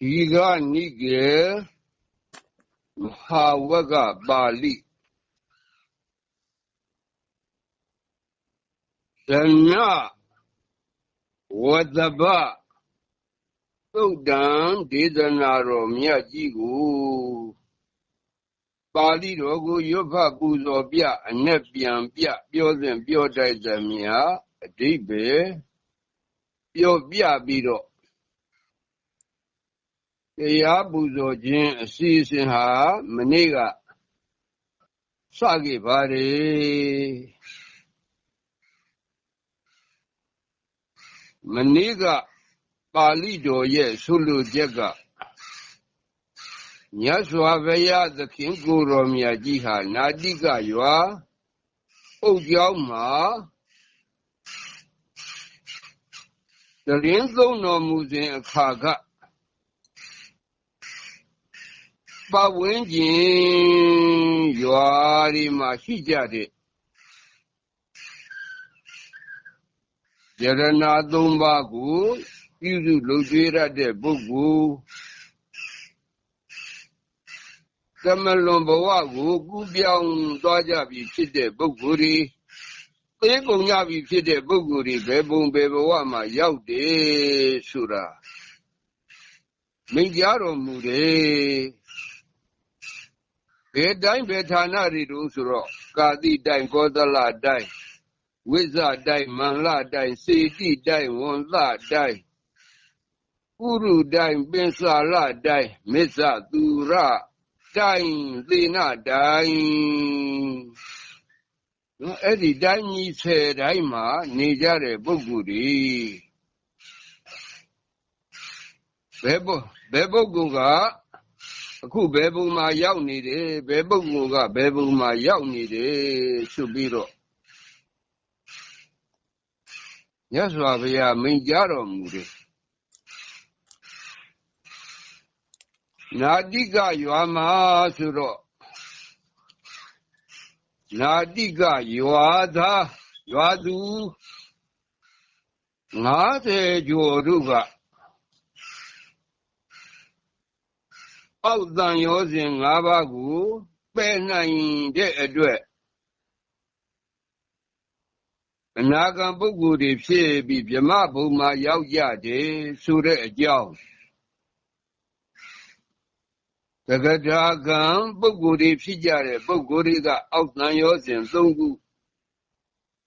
ဒီကနိကေမဟာဝကပါဠိဓမ္မဝတ္တပသုတ်တံဒေသနာတော်မြတ်ကြီးကိုပါဠိတော်ကိုရွတ်ဖတ်ပူဇော်ပြအ내ပြန်ပြပြောစဉ်ပြောတိုက်သမျှအဓိပ္ပာယ်ပြောပြပြီးတော့ တရားပူဇော်ခြင်းအစီအစဉ်ဟာ မနေ့ကစခဲ့ပါတယ်မနေ့ကပါဠိတော်ရဲ့ဆိုလိုချက်ကမြတ်စွာဘုရားသခင်ကိုယ်တော်မြတ်ကြီးဟာနာတိကရွာပုတ်ကြောင်းမှာတရင်သုံးတော်မူစဉ်အခါက ပဝင်းကျင်ရွာဒီမှာရှိကြတဲ့ယရနာသုံးပါးကိုပြုစုလုပ်ကြရတဲ့ပုဂ္ဂိုလ်သမလွန်ဘဝကိုကူးပြောင်းသွားကြပြီဖြစ်တဲ့ပုဂ္ဂိုလ်တွေသေကုန်ကြပြီဖြစ်တဲ့ပုဂ္ဂိုလ်တွေဘယ်ပုံဘယ်ဘဝမှာရောက်တယ်ဆိုတာမိန့်ကြားတော်မူတယ် ဘယ်တိုင်းဘယ်ဌာနတွေတို့ဆိုတော့ကာတိတိုင်းကောသလတိုင်းဝိဇတိုင်းမန္လတိုင်းစေတိတိုင်းဝန်သတိုင်းပုရုတိုင်းပင်စာလတိုင်းမစ္ဆသူရတိုင်းသေနတိုင်းနော်အဲ့ဒီတိုင်းကြီးဆယ်တိုင်းမှာနေကြတဲ့ပုဂ္ဂိုလ်တွေဘယ်ပုဘယ်ပုဂ္ဂိုလ်က အခုဘယ်ပုံမှာရောက်နေတယ်ဘယ်ပုဂ္ဂိုလ်ကဘယ်ပုံမှာရောက်နေတယ်ဆိုပြီးတော့မြတ်စွာဘုရားမိန့်ကြားတော်မူတယ်နာတိကရွာမှာဆိုတော့နာတိကရွာသားရွာသူ90ကျော်တို့က အောက်တန်ရောစဉ်၅ပါးကိုပယ်နိုင်တဲ့အတွက်အနာဂံပုဂ္ဂိုလ်တွေဖြစ်ပြီးဗြဟ္မဘုံမှာရောက်ကြတယ်ဆိုတဲ့အကြောင်းတက္ကတာကံပုဂ္ဂိုလ်တွေဖြစ်ကြတဲ့ပုဂ္ဂိုလ်တွေကအောက်တန်ရောစဉ်၃ခု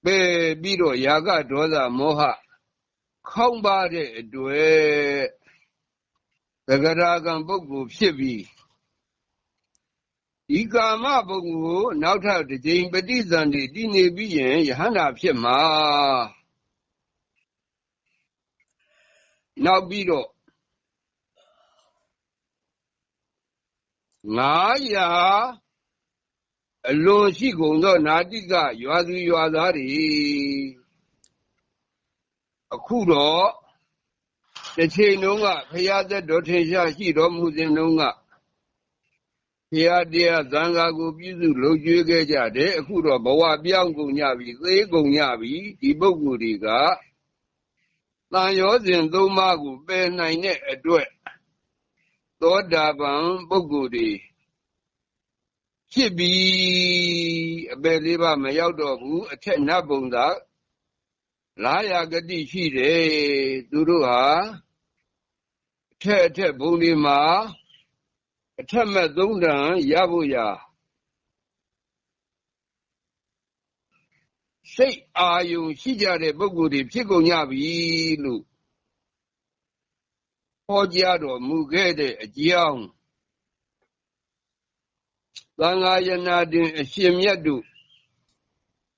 ပယ်ပြီးတော့ယာကဒေါသမောဟခေါင်းပါတဲ့အတွက် တက္ကတာကံပုဂ္ဂိုလ်ဖြစ်ပြီးဒီကာမဘုံကိုနောက်ထပ်တစ်ကြိမ်ပฏิဇန်တိတည်နေပြီးရင်ယဟန္တာဖြစ်မှာနောက်ပြီးတော့900အလွန်ရှိကုန်သောနာတိကရွာသူရွာသားတွေအခုတော့ တစ်ချိန်လုံးကဖရာသက်တော်ထင်ရှားရှိတော်မူစဉ်လုံးကဖရာတရားသံဃာကိုပြုစုလုပ်ကျွေးခဲ့ကြတယ်အခုတော့ဘဝပြောင်းကုန်ကြပြီသေကုန်ကြပြီဒီပုဂ္ဂိုလ်တွေကတန်ရောစဉ်သုံးပါးကိုပယ်နိုင်တဲ့အတွက်သောတာပန်ပုဂ္ဂိုလ်တွေဖြစ်ပြီးအပယ်လေးပါမရောက်တော့ဘူးအထက်နတ်ဘုံသာ လာရဂတိရှိတယ်သူတို့ဟာအထက်အထက်ဘုံတွေမှာအထက်မဲ့သုံးတန်ရဖို့ရာစိတ်အာယုံရှိကြတဲ့ပုဂ္ဂိုလ်တွေဖြစ်ကုန်ကြပြီလို့ဟောကြားတော်မူခဲ့တဲ့အကြောင်းသံဃာယနာတင်အရှင်မြတ်တို့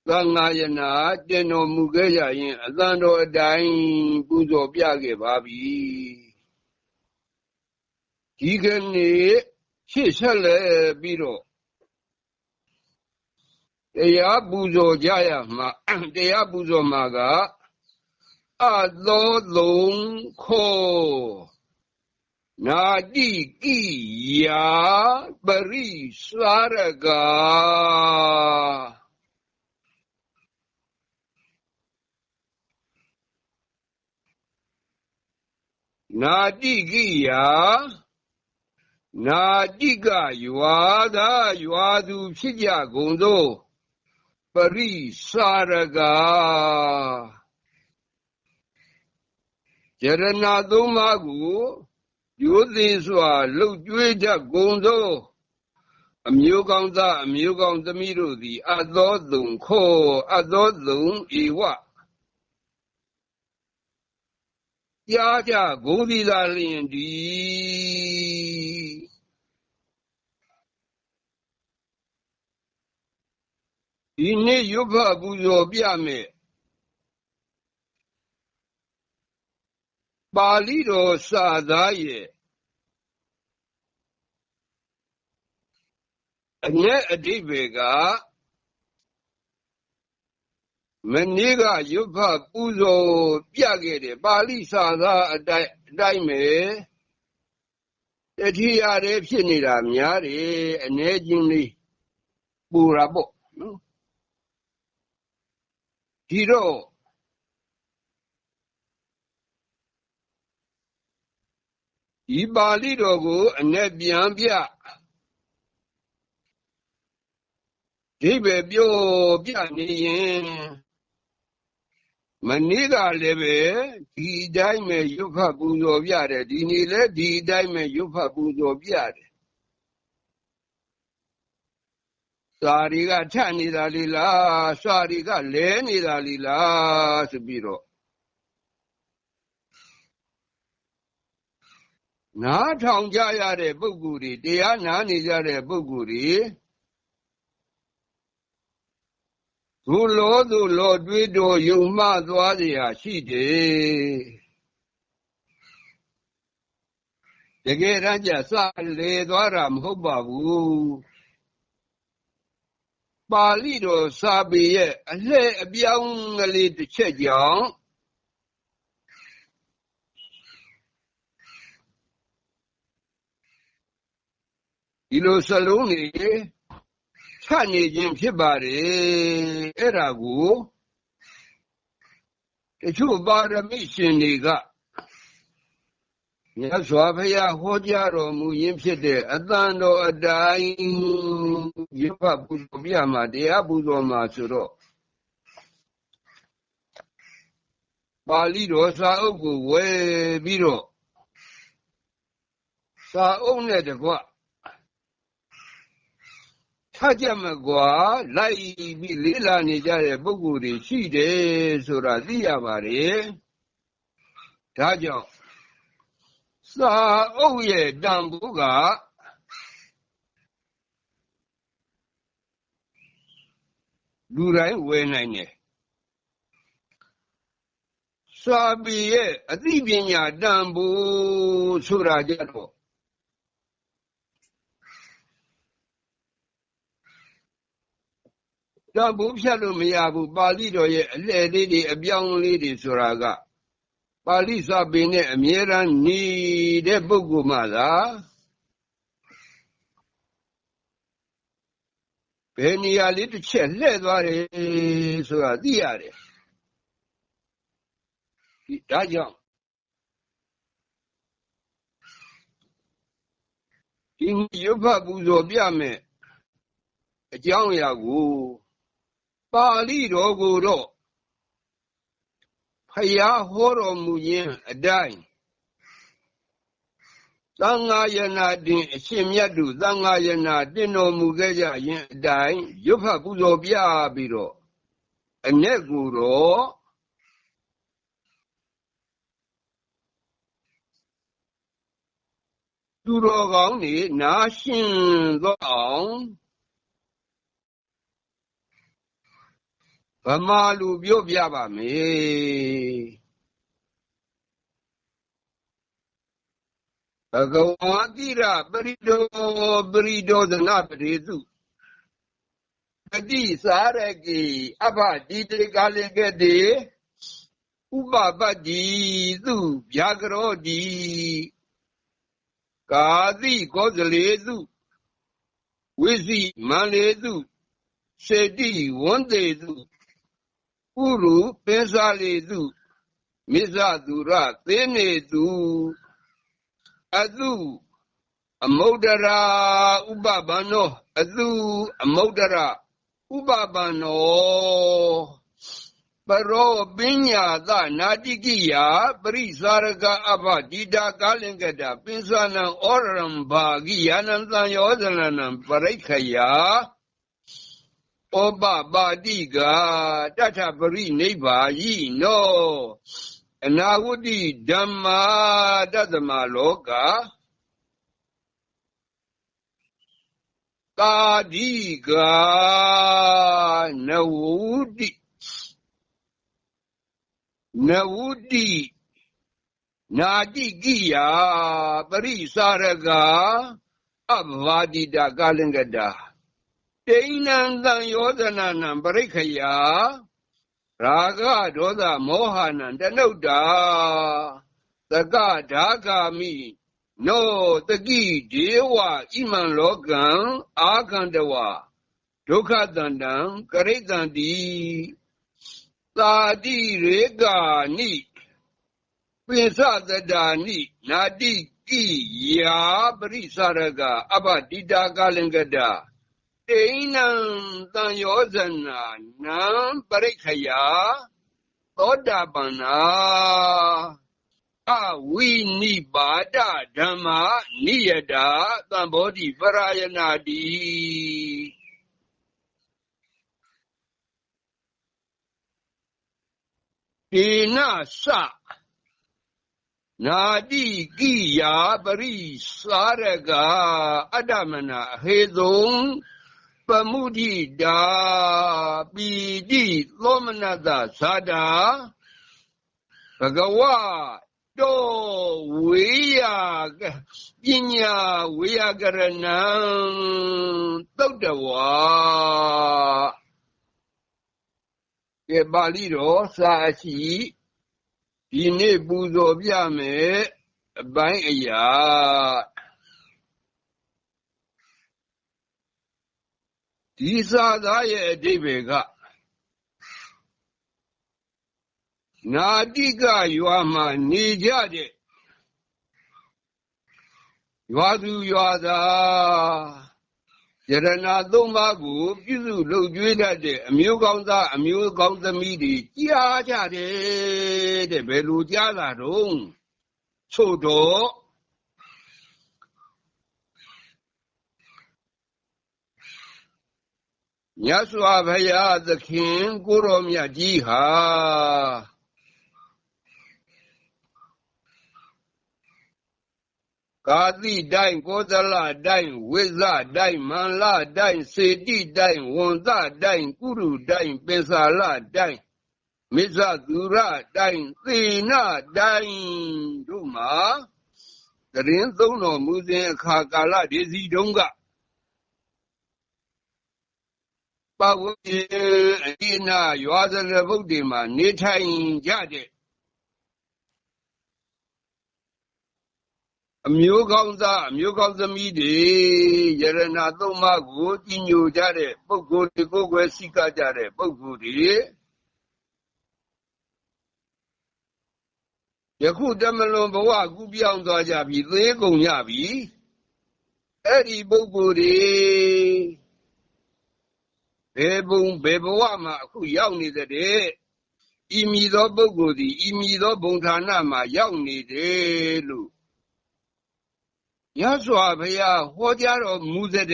သံဃာယနာတင်တော်မူခဲ့ကြရင်အသံတော်အတိုင်းပူဇော်ပြခဲ့ပါပြီဒီကနေ့ရှေ့ဆက်လဲပြီးတော့တရားပူဇော်ကြရမှာတရားပူဇော်မှာကအသောသုံးခောနာတိကိယာပရိစာရက နာတိကိယာနာတိကရွာသာရွာသူဖြစ်ကြကုန်သောပရိစာရကယရဏသုံးပါးကိုရိုးသေးစွာလှုပ်ကြွေးတတ်ကုန်သောအမျိုးကောင်းသားအမျိုးကောင်းသမီးတို့သည်အသောသုံခောအသောသုံဧဝ ကြားကြဂုံးသီသာလျင်ဒီဒီနေ့ရွတ်ဖပူဇော်ပြမယ်ပါဠိတော်စာသားရဲ့အ내အဓိပ္ပာယ်က မနေ့က ရွတ်ဖပူဇော်ပြခဲ့တယ်ပါဠိစာသားအတိုင်းအတိုင်းပဲ တတိယတည်းဖြစ်နေတာများတယ်အ ਨੇ ချင်းလေးပူတာပေါ့နော် ဒီတော့ ဒီပါဠိတော်ကိုအ ਨੇ ပြန်ပြဒီပဲပြောပြနေရင် မနေ့ကလည်းပဲ ဒီအတိုင်းပဲရုပ်ဖတ်ပူဇော်ပြတယ် ဒီနေ့လည်း ဒီအတိုင်းပဲရုပ်ဖတ်ပူဇော်ပြတယ် စာတွေကထနေတာလေလား စာတွေက လဲနေတာလေလားဆိုပြီးတော့ နားထောင်ကြရတဲ့ ပုဂ္ဂိုလ်တွေ တရားနားနေကြတဲ့ ပုဂ္ဂိုလ်တွေ ဘုလောသူလောတွေးတော်ယုံမှသွားเสียရှိတယ်တကယ်တမ်းကျစလေသွားတာမဟုတ်ပါဘူးပါဠိတော်စာပေရဲ့အလှည့်အပြောင်းကလေးတစ်ချက်ကြောင့်ဒီလိုစလုံးနေထ နေခြင်းဖြစ်ပါတယ်အဲ့ဒါကိုတချို့ပါရမီရှင်တွေကမြတ်စွာဘုရားဟောကြားတော်မူရင်းဖြစ်တဲ့အတန်တော်အတိုင်းရဖပူဇော်ပြမှာတရားပူဇော်မှာဆိုတော့ပါဠိတော်စာအုပ်ကိုဝယ်ပြီးတော့စာအုပ်နဲ့တကွ ထကြမကွာလိုက်ပြီးလေးလာနေကြတဲ့ပုဂ္ဂိုလ်တွေရှိတယ်ဆိုတာသိရပါတယ်ဒါကြောင့်စာအုပ်ရဲ့တန်ဖိုးကလူတိုင်းဝယ်နိုင်တယ်စာပေရဲ့အသိပညာတန်ဖိုးဆိုတာကြတော့ တန်ဖိုးဖြတ်လို့မရဘူးပါဠိတော်ရဲ့အလှည့်လေးတွေအပြောင်းလေးတွေဆိုတာကပါဠိစာပေနဲ့အမြဲတမ်းနေတဲ့ပုဂ္ဂိုလ်မှသာဘယ်နေရာလေးတစ်ချက်လှည့်သွားတယ်ဆိုတာသိရတယ်ဒါကြောင့်ဒီရုပ်ဖတ်ပူဇော်ပြမယ်အကြောင်းအရာကို ပါဠိတော်ကိုတော့ဖယားဟောတော်မူခြင်းအတိုင်းသံဃာယနာတင်အရှင်မြတ်တို့သံဃာယနာတင်တော်မူခဲ့ကြရင်အတိုင်းရွတ်ဖတ်ပူဇော်ပြပြီးတော့အ내ကိုတော့သူတော်ကောင်းနေနာရှင်သောအောင် ဗမာလူပြောပြပါမယ်ဘဂဝါတိရပရိဒောပရိဒောသနာပရိသုအတိစာရကေအဘဒီတေကာလေကတိဥပပတ္တိသူဗျာကရောတိကာတိကောဇလေသူဝိစီမန္လေသူစေတိဝန္တေသူ ဥရုပင်စာလေသူမိစ္ဆသူရသေနေသူအတုအမုဒ္ဒရာဥပပန္နောအတုအမုဒ္ဒရာဥပပန္နောပရောပညာသနာတိကိယပရိစာရကအဘတိတာကာလင်္ကတပိသနံဩရံဘာဂိယနံသံယောဇနနံပရိခယ ဩပပါတိကတထပရိနိဗ္ဗာယိနောအနာဝတ္တိဓမ္မာတသမလောကကာဒီကနဝုတိနဝုတိနာတိကိယပရိစာရကအဘာတိတကာလင်္ကတာ တိဏံသံယောဇနနံပရိခယရာဂဒေါသမောဟနံတနုဒ္ဒါသကဓာဂာမိနောတကိဒေဝဣမံလောကံအာခန္တဝဒုက္ခတန္တံကရိတန္တိသာတိရေကာနိပိစသဒာနိနာတိကိယာပရိစရကအပတိတာကလင်္ကတာ တေနံတံယောဇနာနံပရိခယသောတာပန္နာအဝိနိပါဒဓမ္မာနိယတာသံဘောဓိပရာယနာတိတေနသနာတိကိယာပရိစာရကအတ္တမနာဟေသုံ ပမုဒိတာပိတိသောမနတသာတာဘဂဝတောဝေယပညာဝေယကရဏံသုတ်တဝါကဲပါဠိတော်စာရှိဒီနေ့ပူဇော်ပြမယ်အပိုင်းအရာ ဒီစာသားရဲ့အဓိပ္ပာယ်ကနာတိကရွာမှာနေကြတဲ့ရွာသူရွာသားယရနာသုံးပါးကိုပြုစုလုပ်ကျွေးတတ်တဲ့အမျိုးကောင်းသားအမျိုးကောင်းသမီးတွေကြားကြတယ်တဲ့ဘယ်လိုကြားတာတော့သို့တော့ မြတ်စွာဘုရားသခင်ကိုရောမြတ်ကြီးဟာကာတိတိုင်းကောသလတိုင်းဝိဇတိုင်းမန္လတိုင်းစေတိတိုင်းဝန္တတိုင်းကုရုတိုင်းပိသလတိုင်းမိစ္ဆသူရတိုင်းသေနတိုင်းတို့မှာတရင်သုံးတော်မူစဉ်အခါကာလဒီစီတုံးက ပဝေအိနာရွာစရဗုဒ္ဓေမှာနေထိုင်ကြတဲ့အမျိုးကောင်းသားအမျိုးကောင်းသမီးတွေယရနာသုံးပါးကိုကြီးညိုကြတဲ့ပုဂ္ဂိုလ်တွေကိုယ်ွယ်စိကကြတဲ့ပုဂ္ဂိုလ်တွေယခုတမလွန်ဘဝကူးပြောင်းသွားကြပြီသေကုန်ကြပြီအဲ့ဒီပုဂ္ဂိုလ်တွေ ဘယ်ဘုံဘယ်ဘဝမှာအခုရောက်နေတဲ့ဤမည်သောပုဂ္ဂိုလ်သည်ဤမည်သောဘုံဌာနမှာရောက်နေတယ်လို့ရသော်ဘုရားဟောကြားတော်မူတဲ့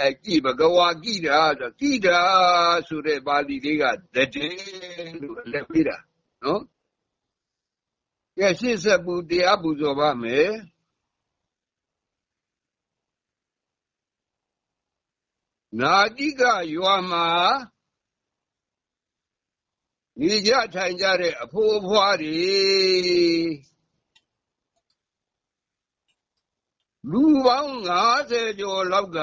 အကြည့်ဘဂဝါကိတာဆိုကိတာဆိုတဲ့ပါဠိလေးကတည်းလို့လက်ပြတာနော်ကဲရှင်းဆက်ပူတရားပူဇော်ပါမယ် နာတိကရွာမှာနေကြထိုင်ကြတဲ့အဖိုးအဖွားတွေလူပေါင်း90ကျော်လောက်က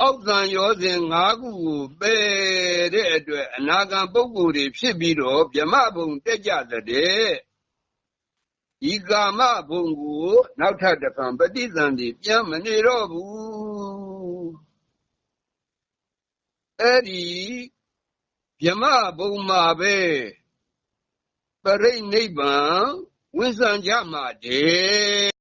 အောက်သံရောစဉ်၅ခုကိုပယ်တဲ့အတွက်အနာဂံပုဂ္ဂိုလ်တွေဖြစ်ပြီးတော့ဗြမဘုံတက်ကြတဲ့ ဤကာမဘုံကိုနောက်ထပ်တစ်ခါပฏิသန္တိပြန်မနေတော့ဘူးအဲ့ဒီဗြဟ္မဘုံမှာပဲပရိနိဗ္ဗာန်ဝင်ဆံကြမှာတဲ့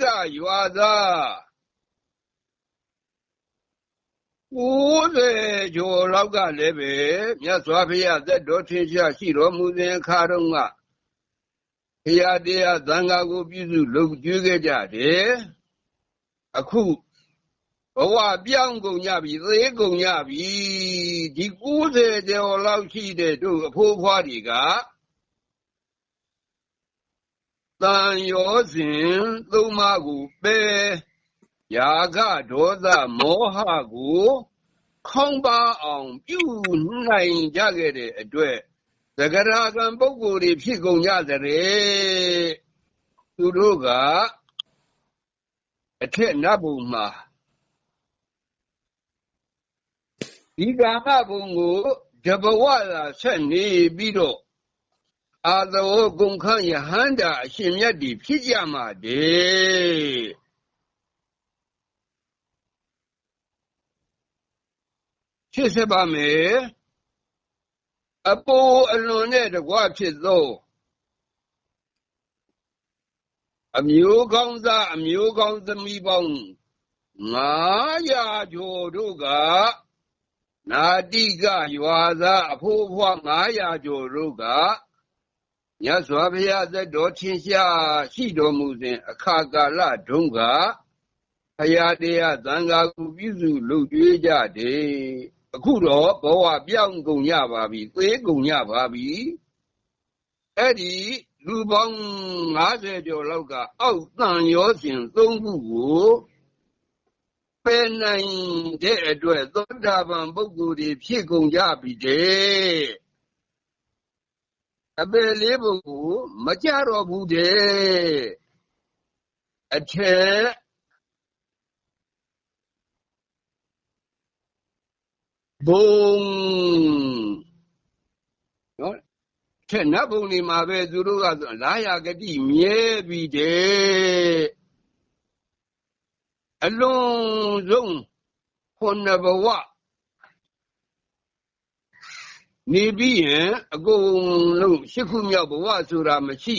ကရွာသား90ကျော်လောက်ကလည်းပဲမြတ်စွာဘုရားသက်တော်ထင်ရှားရှိတော်မူစဉ်အခါတုန်းကဘုရားတရားသံဃာကိုပြုစုလုပ်ကျွေးခဲ့ကြတယ်အခုဘဝပြောင်းကုန်ကြပြီသေကုန်ကြပြီဒီ90ကျော်လောက်ရှိ တဲ့တို့အဖိုးဖွားတွေကတန်ရောစဉ်သုံးပါးကိုပဲယာကဒေါသမောဟကိုခေါင်းပါအောင်ပြုနိုင်ကြခဲ့တဲ့အတွက်သဂရာကံပုဂ္ဂိုလ်တွေဖြစ်ကုန်ကြတဲ့သူတို့ကအထက်နတ်ဘုံမှာဒီကာမဘုံကိုတဘဝသာဆက်နေပြီးတော့ အာသောကုန်ခန့်ယဟန္တာအရှင်မြတ်ဒီဖြစ်ကြမှာတဲ့ဖြစ်စပါမယ်အပိုးအလွန်နဲ့တကွဖြစ်သောအမျိုးကောင်းသားအမျိုးကောင်းသမီးပေါင်း900ကျော်တို့ကနာတိကရွာသားအဖိုးဖွား900ကျော်တို့က မြတ်စွာဘုရားသက်တော်ထင်ရှားရှိတော်မူစဉ်အခါကာလတုန်းကဖရာတရားသံဃာကိုပြုစုလုပ်ကြွေးကြတယ်အခုတော့ဘဝပြောင်းကုန်ကြပါပြီသေကုန်ကြပါပြီအဲ့ဒီလူပေါင်း90ကျော်လောက်ကအောက်တန်ရောစဉ်၃ခုကိုပယ်နိုင်တဲ့အတွက်သောတာပန်ပုဂ္ဂိုလ်တွေဖြစ်ကုန်ကြပြီတဲ့ အပယ်လေးပုံကို မကြတော့ဘူးတဲ့အထက်ဘုံနော်ထက်နတ်ဘုံနေမှာပဲသူတို့ကဆိုလာရဂတိမြဲပြီတဲ့အလွန်ဆုံးခုနှစ်ဘဝ နေပြီးရင်အကုန်လုံးရှစ်ခုမြောက်ဘဝဆိုတာမရှိ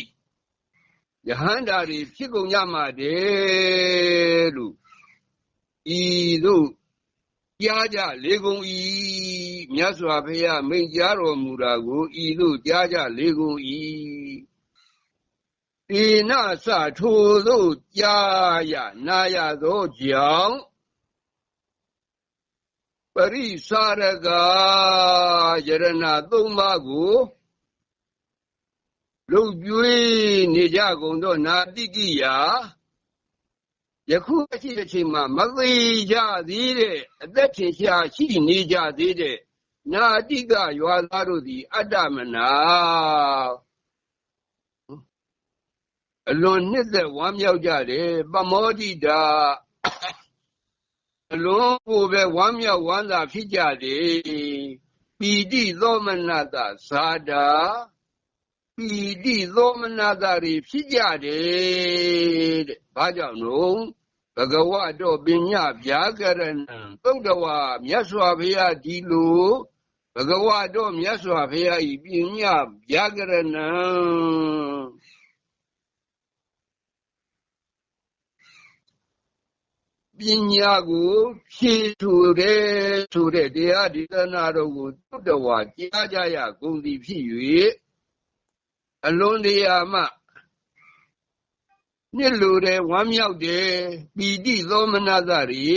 ယဟန္တာတွေဖြစ်ကုန်ကြမှာတယ်လို့ဤသို့ကြားကြလေကုန်ဤမြတ်စွာဘုရားမိန့်ကြားတော်မူတာကိုဤသို့ကြားကြလေကုန်ဤေနသထိုသို့ကြားရနာရသောကြောင့် ပရိစာရကယရဏသုံးပါးကိုလုံကျွေးနေကြကုန်သောနာတိကိယာယခုအရှိအချိန်မှာမသေးကြသေးတဲ့အသက်ထင်ရှားရှိနေကြသေးတဲ့နာတိကရွာသားတို့သည် အတ္တမနာအလွန်နှစ်သက်ဝမ်းမြောက်ကြတယ်ပမောဒိတာအ လွန်ကိုပဲဝမ်းမြောက်ဝမ်းသာဖြစ်ကြတယ်ပီတိသောမနတဇာတာပီတိသောမနတတွေဖြစ်ကြတယ်တဲ့ဘာကြောင့်လို့ဘဂဝတောပညာဗျာကရဏံသုတ်တဝါမြတ်စွာဘုရားဒီလိုဘဂဝတောမြတ်စွာဘုရားဤပညာဗျာကရဏံ ပညာကိုဖြည့်ထူတဲ့ဆိုတဲ့တရားဒီသနာတော်ကိုတုတ္တဝါကြားကြရကုန်သည်ဖြစ်၍အလွန်တရာမှနှစ်လူတယ်ဝမ်းမြောက်တယ်ပီတိသောမနတတွေ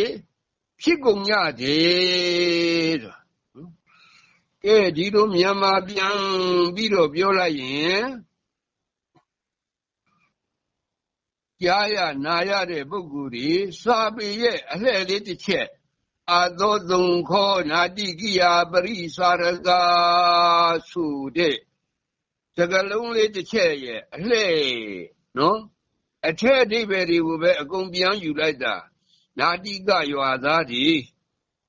ဖြစ်ကုန်ကြတယ်ဆိုကဲဒီလိုမြန်မာပြန်ပြီးတော့ပြောလိုက်ရင် ကြားရနာရတဲ့ပုဂ္ဂိုလ်တွေစာပေရဲ့အလှည့်လေးတစ်ချက်အာသောသုံခောနာတိကိယာပရိစာရကဆိုတဲ့စကလုံးလေးတစ်ချက်ရဲ့အလှည့်နော်အထက်အဓိပ္ပာယ်တွေကိုပဲအကုန်ပြန်ယူလိုက်တာနာတိကရွာသားတွေ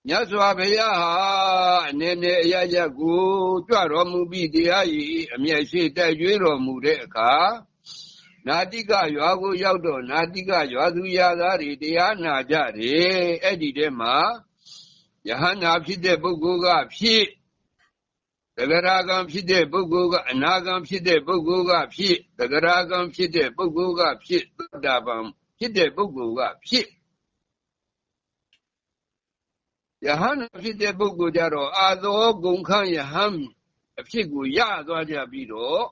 မြတ်စွာဘုရားဟာအနေနဲ့အရရကိုကြွတော်မူပြီးတရားရည်အမျက်ရှိတိုက်ကျွေးတော်မူတဲ့အခါ နာတိကရွာကိုရောက်တော့နာတိကရွာသူရသားတွေတရားနာကြတယ်အဲ့ဒီထဲမှာယဟန္တာဖြစ်တဲ့ပုဂ္ဂိုလ်ကဖြစ်သဂရာကံဖြစ်တဲ့ပုဂ္ဂိုလ်ကအနာကံဖြစ်တဲ့ပုဂ္ဂိုလ်ကဖြစ်သဂရာကံဖြစ်တဲ့ပုဂ္ဂိုလ်ကဖြစ်သတ္တပံဖြစ်တဲ့ပုဂ္ဂိုလ်ကဖြစ်ယဟန်ဖြစ်တဲ့ပုဂ္ဂိုလ်ကြတော့အာသောဂုံခယဟန်အဖြစ်ကိုရသွားကြပြီးတော့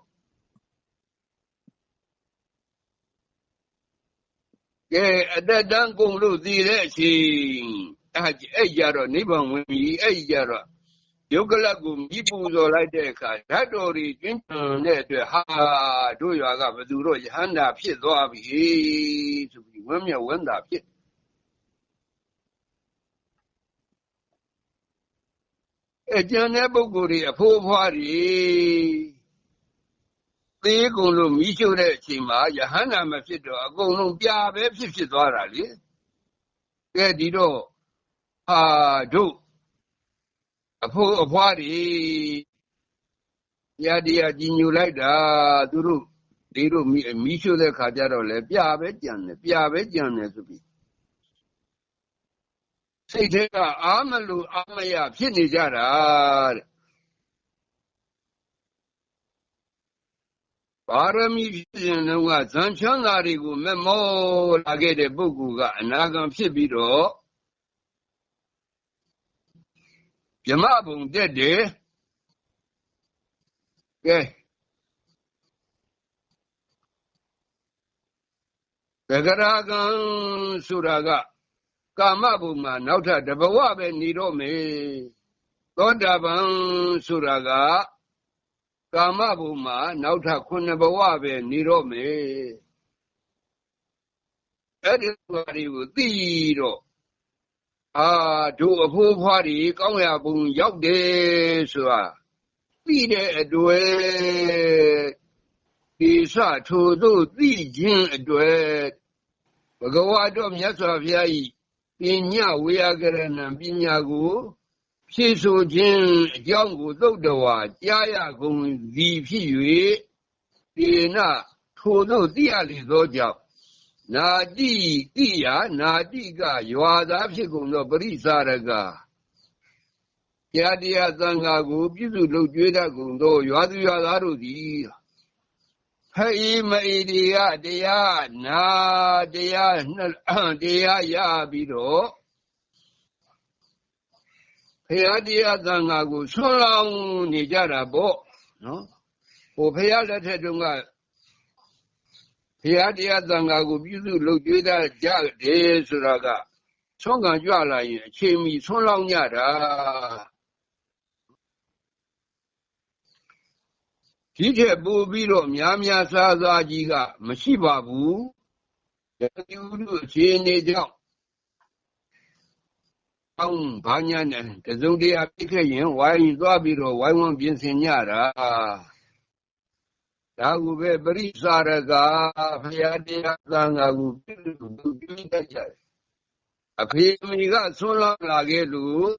ကဲအတတန်းကုန်လို့သိတဲ့အချိန်အဲ့အဲ့ကြတော့နိဗ္ဗာန်ဝင်ပြီအဲ့ကြတော့ယုတ်ကလတ်ကိုမိပူဇော်လိုက်တဲ့အခါဓာတ်တော်တွေကျင်းပတဲ့အတွက်ဟာတို့ရွာကဘသူတော့ယဟန္တာဖြစ်သွားပြီဆိုပြီးဝမ်းမြောက်ဝမ်းသာဖြစ်အကျန်တဲ့ပုဂ္ဂိုလ်တွေအဖိုးအဖွားတွေ သေးကုန်လို့မိရှုတဲ့အချိန်မှာယဟန္တာမဖြစ်တော့အကုန်လုံးပြပဲဖြစ်ဖြစ်သွားတာလေကဲဒီတော့ဟာတို့အဖိုးအဖွားတွေရတရားကြီးညိုလိုက်တာသူတို့ဒီတို့မိရှုတဲ့ခါကျတော့လေပြပဲကြံတယ်ပြပဲကြံတယ်ဆိုပြီးစိတ်ထဲကအာမလို့အာမရဖြစ်နေကြတာတဲ့ ပါရမီဖြစ်ရင်တော့ဇံချမ်းသာတွေကိုမမောလာခဲ့တဲ့ပုဂ္ဂိုလ်ကအနာဂံဖြစ်ပြီးတော့မြမဘုံတက်တယ်ကဲသဂရာကံဆိုတာကကာမဘုံမှာနောက်ထပ်တဘဝပဲနေတော့မယ်သောတာပန်ဆိုတာက ကာမဘုံမှာနောက်ထပ်ခုနှစ်ဘဝပဲနေတော့မယ်အဲ့ဒီဘဝတွေကိုသိတော့အာတို့အဖိုးဖွားတွေကောင်းရာဘုံရောက်တယ်ဆိုတာသိတဲ့အတွေ့ဒီစထို့သို့သိခြင်းအတွေ့ဘဂဝါတော်မြတ်စွာဘုရား၏ပညာဝေယကရဏံပညာကို ဖြည့်ဆိုခြင်းအကြောင်းကိုသုတ်တော်ဝါကြားရကုန်သည်ဖြစ်၍ဒီနာထို့သို့သိရလေသောကြောင့်နာတိတိယနာတိကရွာသားဖြစ်ကုန်သောပရိသရကတရားတရားသံဃာကိုပြည့်စုံလုပ်ကြွေးတတ်ကုန်သောရွာသူရွာသားတို့သည်ဟိမဣတိယတရားနာတရားတရားရပြီးတော့ ဖရာတရားသံဃာကိုဆွလောင်းနေကြတာပေါ့နော်ဟိုဖရာလက်ထက်တုန်းကဘုရားတရားသံဃာကိုပြုစုလုပ်ကြွေးတတ်ကြတယ်ဆိုတာကဆွမ်းကံကြွလာရင်အချိန်မီဆွမ်းလောင်းကြတာဒီထက်ပိုပြီးတော့များများစားစားကြီးကမရှိပါဘူးယတိဥဒုအခြေအနေကြောင့် အောင်ဘာညာနဲ့တစုံတရာပြစ်ခဲ့ရင်ဝိုင်းသွားပြီးတော့ဝိုင်းဝန်းပြင်ဆင်ကြတာဒါကူပဲပရိစာရကဖရာတရားသံဃာကိုပြုလုပ်ပြုတတ်ကြတယ်အဖေမိကဆွလောင်းလာခဲ့လို့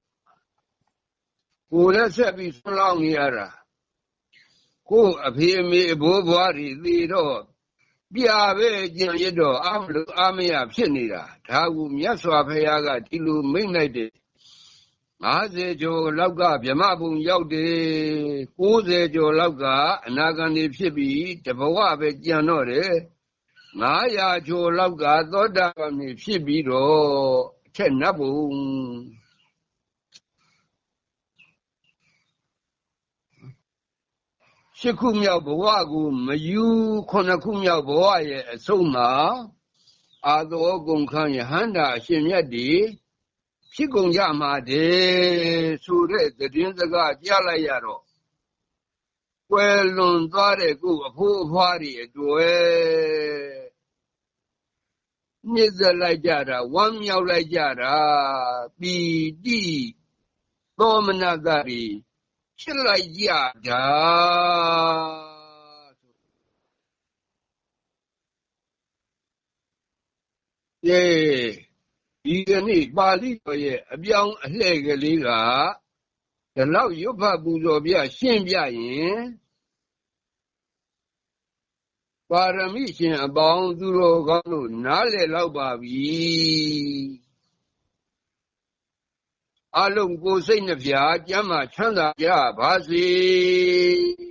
ကိုယ်လည်းဆက်ပြီးဆွလောင်းနေရတာကိုယ်အဖေမိအဘိုးဘွားတွေသိတော့ ပြပဲကြံရတော့အမလို့အမရဖြစ်နေတာဒါကူမြတ်စွာဘုရားကဒီလိုမိန့်လိုက်တယ်50ကျော်လောက်ကဗြမဘုံရောက်တယ်60ကျော်လောက်ကအနာဂံနေဖြစ်ပြီးတဘဝပဲကြံတော့တယ်900ကျော်လောက်ကသောတာပန်ဖြစ်ပြီးတော့အထက်နတ်ဘုံ ရှစ်ခုမြောက်ဘဝကိုမယူခုနှစ်ခုမြောက်ဘဝရဲ့အဆုံးမှာအာသောကုန်ခန်းယဟန္တာအရှင်မြတ်ဒီဖြစ်ကုန်ကြမှာတယ်ဆိုတဲ့သတင်းစကားကြားလိုက်ရတော့ကွယ်လွန်သွားတဲ့ကိုအဖိုးအဖွားတွေအတွေ့ညစ်စလိုက်ကြတာဝမ်းမြောက်လိုက်ကြတာပီတိသောမနတတွေ ဖြစ်လိုက်ကြတာယေဒီကနေ့ပါဠိတော်ရဲ့အပြောင်းအလှည့်ကလေးကဒီလောက်ရွတ်ဖတ်ပူဇော်ပြရှင်းပြရင်ပါရမီရှင်အပေါင်းသူတော်ကောင်းတို့နားလည်လောက်ပါပြီ အလုံးကိုယ်စိတ်နှပြကျမ်းမာချမ်းသာကြပါစေ